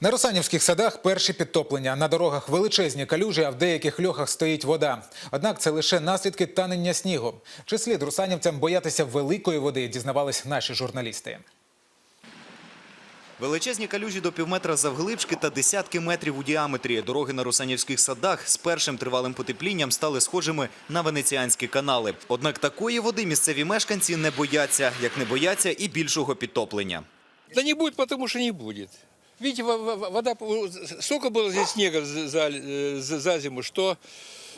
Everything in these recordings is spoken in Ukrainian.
На Русанівських садах перші підтоплення. На дорогах величезні калюжі, а в деяких льохах стоїть вода. Однак це лише наслідки танення снігу. Чи слід русанівцям боятися великої води, дізнавались наші журналісти. Величезні калюжі до півметра завглибшки та десятки метрів у діаметрі. Дороги на Русанівських садах з першим тривалим потеплінням стали схожими на венеціанські канали. Однак такої води місцеві мешканці не бояться, як не бояться і більшого підтоплення. Да не будет, потому что не будет. Видите, во- во- вода, столько было здесь снега за, за- э, за- за зиму, что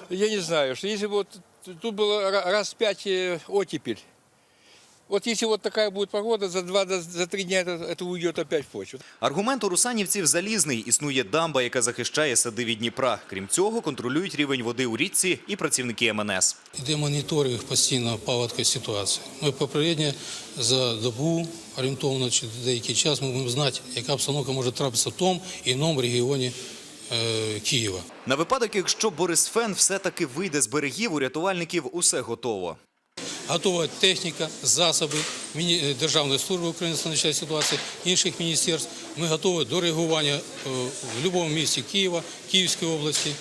я не знаю, что если бы вот тут было ра- раз пять э, оттепель, вот если вот такая будет погода, за два, за три дня это, это уйдет опять в почву. Аргумент у русанівців залізний. Існує дамба, яка захищає сади від Дніпра. Крім цього, контролюють рівень води у річці і працівники МНС. Іде моніторинг постійно паводка ситуації. Ми попередньо за добу орієнтовно чи деякий час ми будемо знати, яка обстановка може трапитися в тому і іному регіоні е, Києва. На випадок, якщо Борис Фен все-таки вийде з берегів, у рятувальників усе готово. Готова техніка, засоби е, Державної служби України з надзвичайної ситуації, інших міністерств. Ми готові до реагування е, в будь-якому місті Києва, Київської області,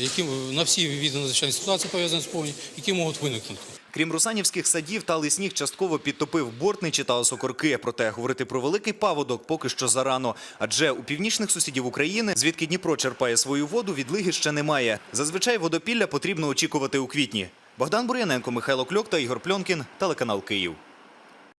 які на всі види надзвичайної ситуації пов'язані з повні, які можуть виникнути. Крім русанівських садів, талий сніг частково підтопив бортничі та осокорки. Проте говорити про великий паводок поки що зарано. Адже у північних сусідів України, звідки Дніпро черпає свою воду, відлиги ще немає. Зазвичай водопілля потрібно очікувати у квітні. Богдан Бур'яненко, Михайло Кльок та Ігор Пльонкін, телеканал Київ.